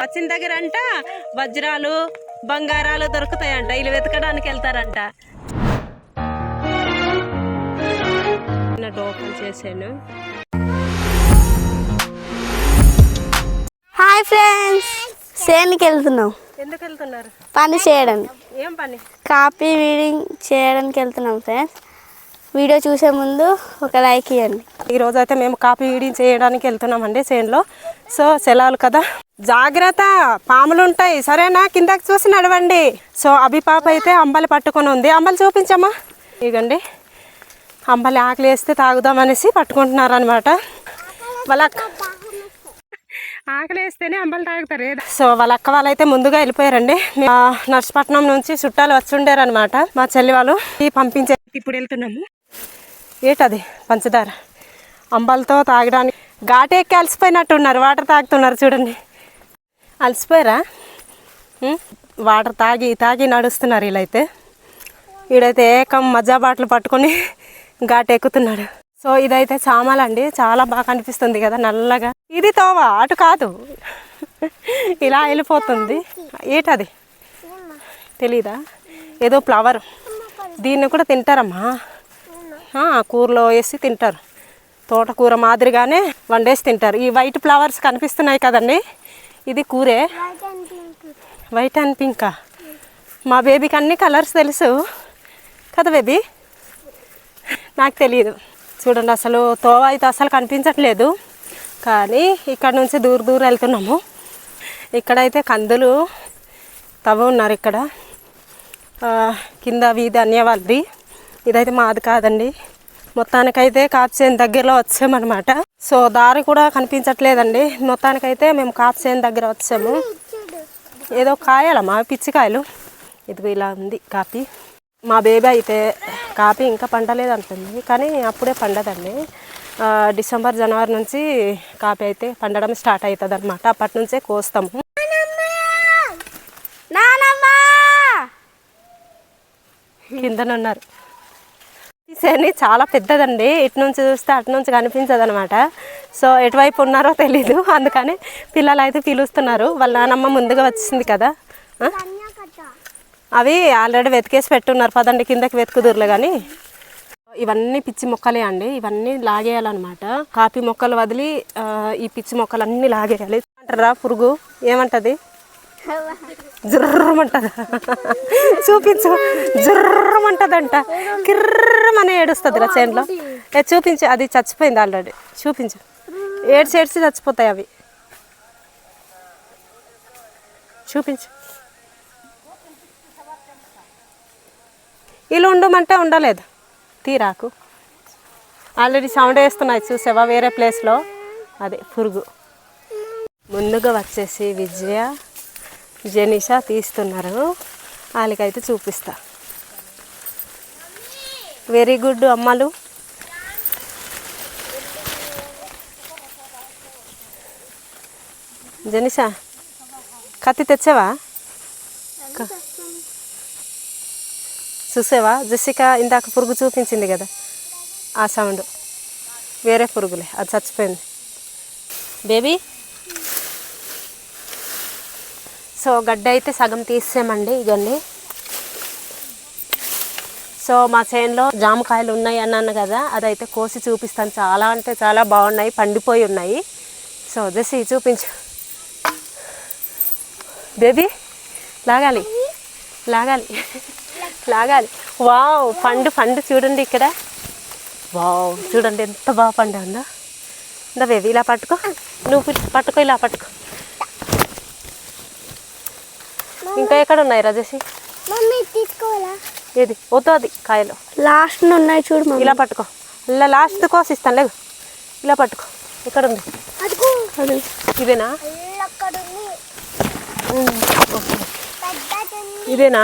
వచ్చిన దగ్గర అంట వజ్రాలు బంగారాలు దొరుకుతాయంట. వీళ్ళు వెతకడానికి వెళ్తారంట. ఓపెన్ చేశాను. హాయ్ ఫ్రెండ్స్ సేన్కి వెళ్తున్నాం. ఎందుకు వెళ్తున్నారు? పని చేయడానికి. ఏం పని? కాపీ రీడింగ్ చేయడానికి వెళ్తున్నాం ఫ్రెండ్స్. వీడియో చూసే ముందు ఒక లైక్ ఇవ్వండి ఈరోజు అయితే మేము కాపీ వీడింగ్ చేయడానికి వెళ్తున్నామండి చేనులో. సో సెలవులు కదా. జాగ్రత్త పాములు ఉంటాయి సరేనా? కిందకి చూసి నడవండి. సో అభి పాప అయితే అంబలి పట్టుకొని ఉంది. అంబలి చూపించమ్మా. ఇగండి. అంబలి ఆకలి వేస్తే తాగుదామనేసి పట్టుకుంటున్నారు అనమాట వాళ్ళ అక్క ఆకలి వేస్తేనే అంబలి తాగుతారు. ఏదో. సో వాళ్ళ అక్క వాళ్ళైతే ముందుగా వెళ్ళిపోయారండి. నర్సపట్నం నుంచి చుట్టాలు వచ్చి అనమాట మా చెల్లి వాళ్ళు. ఈ పంపించే ఇప్పుడు వెళ్తున్నాము. ఏటది? పంచదార. అంబలతో తాగడానికి ఘాటు ఎక్కి అలసిపోయినట్టున్నారు. వాటర్ తాగుతున్నారు చూడండి. అలసిపోయారా? వాటర్ తాగి తాగి నడుస్తున్నారు వీళ్ళైతే. వీడైతే ఏకం మజా బాటలు పట్టుకొని ఘాటు ఎక్కుతున్నాడు. సో ఇదైతే చామలండి చాలా బాగా కనిపిస్తుంది కదా నల్లగా. ఇది తోవ? అటు కాదు. ఇలా వెళ్ళిపోతుంది. ఏటది? తెలీదా? ఏదో ఫ్లవర్. దీన్ని కూడా తింటారమ్మా. కూరలో వేసి తింటారు. తోటకూర మాదిరిగానే వండేసి తింటారు. ఈ వైట్ ఫ్లవర్స్ కనిపిస్తున్నాయి కదండి? ఇది కూరే. వైట్ అండ్ పింకా మా బేబీకి అన్ని కలర్స్ తెలుసు. కదా బేబీ? నాకు తెలియదు చూడండి అసలు తోవ అయితే అసలు కనిపించట్లేదు. కానీ ఇక్కడ నుంచి దూర దూరం వెళ్తున్నాము. ఇక్కడైతే కందులు తవ్వ ఉన్నారు ఇక్కడ. కింద వీధి అన్యవాళ్ళది ఇదైతే మాది కాదండి. మొత్తానికైతే కాప్సేన్ దగ్గరలో వచ్చామన్నమాట. సో దారి కూడా కనిపించట్లేదండి. మొత్తానికైతే మేము కాప్సేన్ దగ్గర వచ్చాము. ఏదో కాయాలమ్మా పిచ్చికాయలు. ఇదిగో ఇలా ఉంది కాపీ. మా బేబీ అయితే కాపీ ఇంకా పండలేదు అంటుంది కానీ అప్పుడే పండదండి. డిసెంబర్ జనవరి నుంచి కాపీ అయితే పండడం స్టార్ట్ అవుతుంది అనమాట అప్పటి నుంచే కోస్తాము. కిందనున్నారు. ఈ చాలా పెద్దదండి. ఇటు నుంచి చూస్తే అటు నుంచి కనిపించదు అనమాట సో ఎటువైపు ఉన్నారో తెలీదు. అందుకని పిల్లలు అయితే పిలుస్తున్నారు. వాళ్ళ నానమ్మ ముందుగా వచ్చింది కదా. అవి ఆల్రెడీ వెతికేసి పెట్టున్నారు. పదండి కిందకి వెతుకుదురులే కానీ ఇవన్నీ పిచ్చి మొక్కలే అండి. ఇవన్నీ లాగేయాలన్నమాట. కాపీ మొక్కలు వదిలి ఈ పిచ్చి మొక్కలు అన్నీ లాగేయాలి. అంటారా పురుగు? ఏమంటది? జుర్రమంటది. చూపించు. జుర్రమంటదంట. కిర్రమనే ఏడుస్తుంది రా చేనులో. ఏ చూపించు. అది చచ్చిపోయింది ఆల్రెడీ. చూపించు. ఏడ్చి ఏడ్చి చచ్చిపోతాయి అవి. చూపించు. ఇలా ఉండమంటే ఉండలేదు. తీరాకు ఆల్రెడీ సౌండ్ వేస్తున్నాయి. చూసావా? వేరే ప్లేస్లో. అదే పురుగు. ముందుగా వచ్చేసి విజయ. జనీషా తీస్తున్నారు. వాళ్ళకైతే చూపిస్తా. వెరీ గుడ్ అమ్మలు. జనీషా కత్తి తెచ్చావా? చూసావా? జెసిక ఇందాక పురుగు చూపించింది కదా. ఆ సౌండ్. వేరే పురుగులే అది చచ్చిపోయింది. బేబీ సో గడ్డ అయితే సగం తీసామండి ఇవన్నీ. సో మా చేనులో జామకాయలు ఉన్నాయి అన్నాను కదా అదైతే కోసి చూపిస్తాను. చాలా అంటే చాలా బాగున్నాయి పండిపోయి ఉన్నాయి. సో జసి చూపించు. బేబీ లాగాలి లాగాలి లాగాలి. వావ్ పండు పండు చూడండి ఇక్కడ. వావ్ చూడండి ఎంత బాగా పండు ఉందో. ఇందా బేబీ ఇలా పట్టుకో. నువ్వు పట్టుకో ఇలా పట్టుకో. ఇంకా ఎక్కడ ఉన్నాయి రాజేసి ఏది? వద్దు కాయలు. లాస్ట్ ఉన్నాయి చూడు ఇలా పట్టుకో. ఇలా లాస్ట్ కోసి ఇస్తాను లేదు ఇలా పట్టుకో. ఇక్కడ ఉంది ఇదేనా? ఇదేనా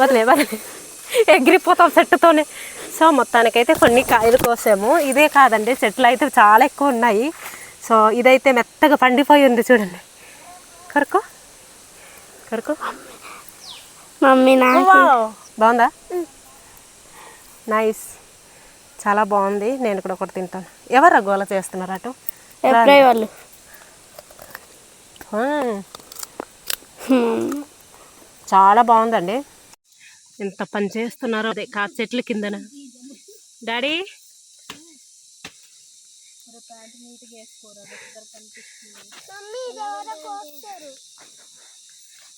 వదిలే వదిలే. ఎగిరిపోతాం చెట్టుతోనే. సో మొత్తానికైతే కొన్ని కాయలు కోసాము. ఇదే కాదండి చెట్లు అయితే చాలా ఎక్కువ ఉన్నాయి. సో ఇదైతే మెత్తగా పండిపోయి ఉంది చూడండి. కరుకో కరుకో మమ్మీ వావ్. బాగుందా? నైస్ చాలా బాగుంది. నేను కూడా ఒకటి తింటాను. ఎవరా గోల చేస్తున్నారు అటు? వాళ్ళు? చాలా బాగుందండి. ఎంత పని చేస్తున్నారో అదే కా చెట్ల కిందన. డాడీ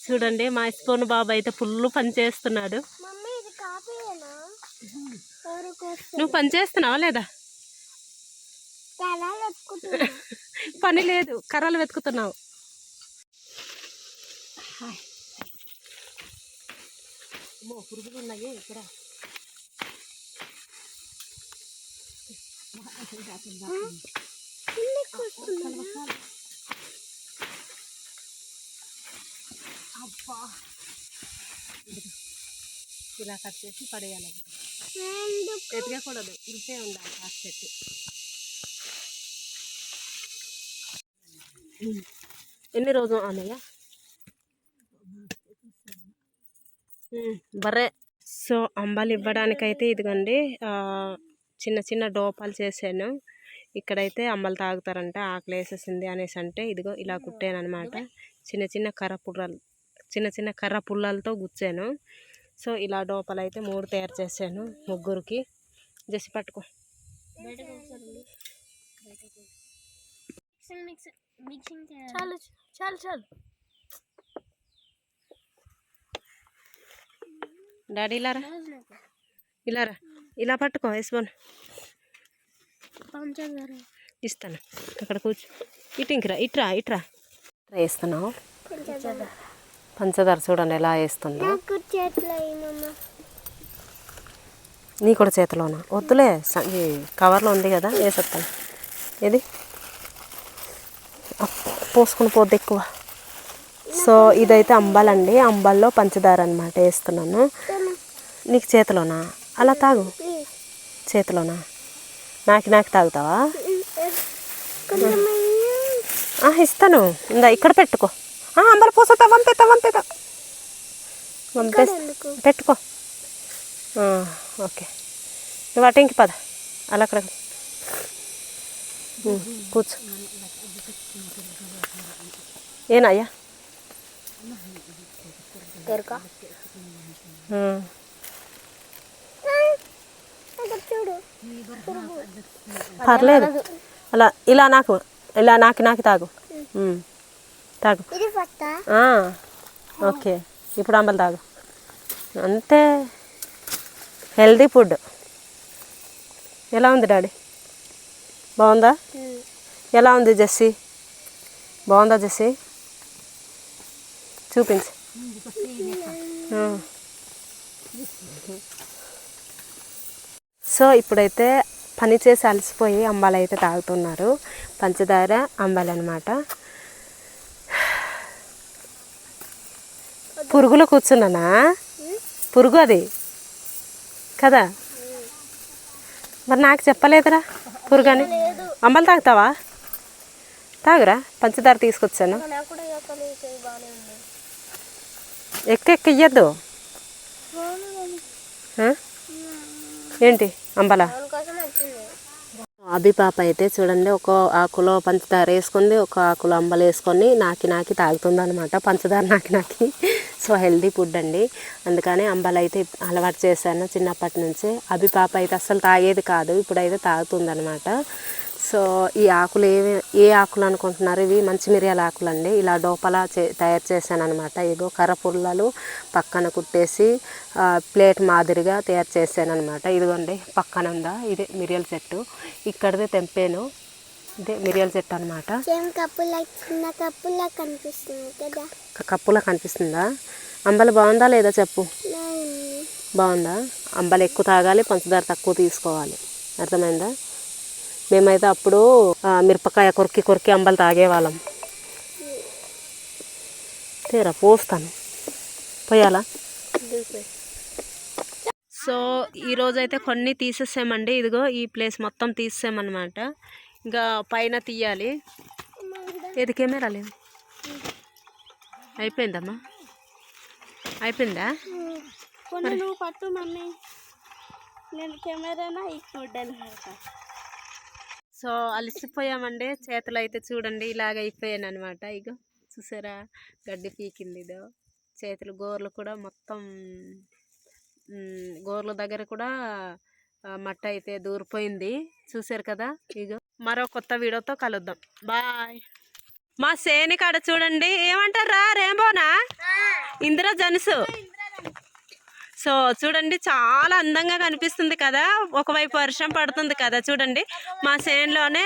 చూడండి మా ఇస్పోన్ బాబు అయితే ఫుల్ పని చేస్తున్నాడు. నువ్వు పని చేస్తున్నావా లేదా? పని లేదు కర్రలు వెతుకుతున్నావు. పురుగులు ఉన్నాయి ఇక్కడ. అబ్బా. ఇలా కట్ చేసి పడేయాలి. అవి. ఎతకకూడదు ఇంతే ఉండాలి ఆ చెట్టు ఎన్ని రోజులు అన్నయ్య బర్రె. సో అంబాలు ఇవ్వడానికైతే ఇదిగోండి చిన్న చిన్న డోపాలు చేశాను. ఇక్కడైతే అమ్మలు తాగుతారంట ఆకలి వేసేసింది అనేసి అంటే ఇదిగో ఇలా కుట్టాను అనమాట చిన్న చిన్న కర్ర పుల్లలు చిన్న చిన్న కర్ర పుల్లలతో గుచ్చాను. సో ఇలా డోపాలు అయితే మూడు తయారు చేశాను ముగ్గురికి. జసి పట్టుకో. చాలు చాలు చాలు. డాడీ ఇలారా ఇలారా ఇలా పట్టుకో వేసుకోను. పంచదార ఇస్తాను. అక్కడ కూర్చో. ఇటు ఇంకరా ఇట్రా ఇట్రా వేస్తున్నావు? పంచదార చూడండి ఎలా వేస్తుందో. నీ కూడా చేతిలోనా? వద్దులే ఈ కవర్లో ఉంది కదా వేసేస్తాను. ఇది అప్ పోసుకుని పోద్ది ఎక్కువ. సో ఇదైతే అంబాలండి. అంబాల్లో పంచదార అనమాట వేస్తున్నాను. నీకు చేతిలోనా? అలా తాగు. చేతిలోనా? నాకు నాకు తాగుతావా? ఇస్తాను. ఇందా ఇక్కడ పెట్టుకో. అంబల పోసతా వంపేతా వంపే పెట్టుకో. ఓకే. నువ్వు అటు ఇంకి పద. అలా అక్కడ. కూర్చో. ఏనయ్యా దొరక ఆ, చూడు పర్లేదు. అలా ఇలా నాకు ఇలా నాకు నాకు తాగు. తాగు. ఓకే. ఇప్పుడు అంబలు తాగు. అంతే. Healthy food. ఎలా ఉంది డాడీ? బాగుందా? ఎలా ఉంది జెస్సీ? బాగుందా జెస్సీ? చూపించు. సో ఇప్పుడైతే పని చేసి అలసిపోయి అంబాలు అయితే తాగుతున్నారు. పంచదార అంబాలి అనమాట పురుగులు కూర్చున్నానా? పురుగు అది? కదా? మరి నాకు చెప్పలేదురా పురుగు అని అంబలు తాగుతావా? తాగురా పంచదార తీసుకొచ్చాను. ఎక్క ఎక్క ఇయ్యద్దు? ఏంటి? అంబలా. దానికోసం అభి పాప అయితే చూడండి ఒక ఆకులో పంచదార వేసుకుంది ఒక ఆకులో అంబలు వేసుకొని నాకి నాకి తాగుతుంది అనమాట పంచదార నాకి నాకి. సో హెల్దీ ఫుడ్ అండి. అందుకని అంబలు అయితే అలవాటు చేశాను చిన్నప్పటి నుంచి. అభి పాప అయితే అస్సలు తాగేది కాదు ఇప్పుడైతే తాగుతుంది అనమాట సో ఈ ఆకులు ఏవి ఏ ఆకులు అనుకుంటున్నారు? ఇవి మంచి మిరియాల ఆకులు అండి ఇలా డోపలా చే తయారు చేశాను అనమాట ఇగో కర్ర పుల్లలు పక్కన కుట్టేసి ప్లేట్ మాదిరిగా తయారు చేశాను అనమాట ఇదిగోండి పక్కన ఉందా? ఇదే మిరియాల చెట్టు. ఇక్కడదే తెంపాను. ఇదే మిరియాల చెట్టు అనమాట కప్పులా చిన్న కప్పులా కనిపిస్తుంది కదా. కప్పులా కనిపిస్తుందా? అంబలి బాగుందా లేదా చెప్పు? బాగుందా? అంబలి ఎక్కువ తాగాలి పంచదార తక్కువ తీసుకోవాలి. అర్థమైందా? మేమైతే అప్పుడు మిరపకాయ కొరికి కొరికి అంబలి తాగేవాళ్ళం. తీరా పోస్తాను. పోయాలా? సో ఈరోజు అయితే కొన్ని తీసేసామండి. ఇదిగో ఈ ప్లేస్ మొత్తం తీసేసామన్నమాట. ఇంకా పైన తీయాలి. ఏది కెమెరా లేదు. అయిపోయిందమ్మా? అయిపోయిందా? కొన్ని నువ్వు పట్టు మమ్మీ. నేను కెమెరానా? ఈ సో అలసిపోయామండి. చేతులు అయితే చూడండి ఇలాగ అయిపోయాను అనమాట ఇగో చూసారా? గడ్డి పీకింది ఇదో. చేతులు గోర్లు కూడా మొత్తం గోర్ల దగ్గర కూడా మట్టి అయితే దూరిపోయింది. చూసారు కదా? ఇగో మరో కొత్త వీడియోతో కలుద్దాం. బాయ్. మా సేని కాడ చూడండి. ఏమంటారా రేంబోనా? ఇంద్రధనుసు సో చూడండి చాలా అందంగా కనిపిస్తుంది కదా. ఒకవైపు వర్షం పడుతుంది కదా చూడండి. మా సేన్లోనే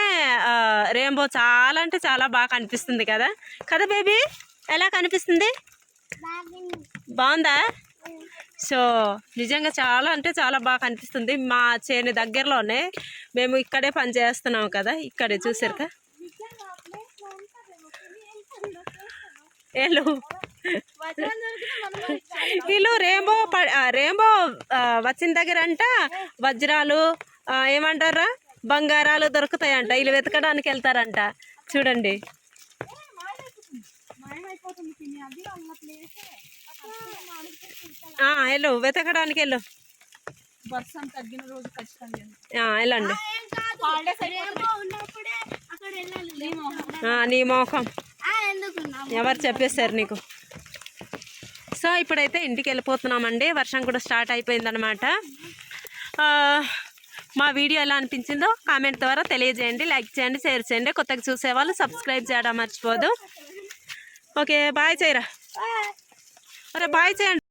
రెయిన్బో చాలా అంటే చాలా బాగా కనిపిస్తుంది కదా. కదా బేబీ ఎలా కనిపిస్తుంది? బాగుందా? సో నిజంగా చాలా అంటే చాలా బాగా కనిపిస్తుంది. మా చేను దగ్గరలోనే మేము ఇక్కడే పని చేస్తున్నాం కదా ఇక్కడే చూసారు కదా ఏలు వీళ్ళు రెయిన్బో ఆ, వచ్చిన దగ్గర అంట వజ్రాలు ఏమంటారా? బంగారాలు దొరుకుతాయంట. వీళ్ళు వెతకడానికి వెళ్తారంట. చూడండి. ఆ, వెళ్ళు. వెతకడానికి వెళ్ళు. వర్షం తగ్గిన రోజు వెళ్ళండి. ఉన్నప్పుడే అక్కడ వెళ్ళాలి. ఆ, నీ మోకం ఎవరు చెప్పేశారు నీకు? సో ఇప్పుడైతే ఇంటికి వెళ్ళిపోతున్నామండి వర్షం కూడా స్టార్ట్ అయిపోయిందనమాట మా వీడియో ఎలా అనిపించిందో కామెంట్ ద్వారా తెలియజేయండి. లైక్ చేయండి షేర్ చేయండి. కొత్తగా చూసేవాళ్ళు సబ్స్క్రైబ్ చేయడం మర్చిపోదు. ఓకే బాయ్ చేయరా? అరే బాయ్ చేయండి.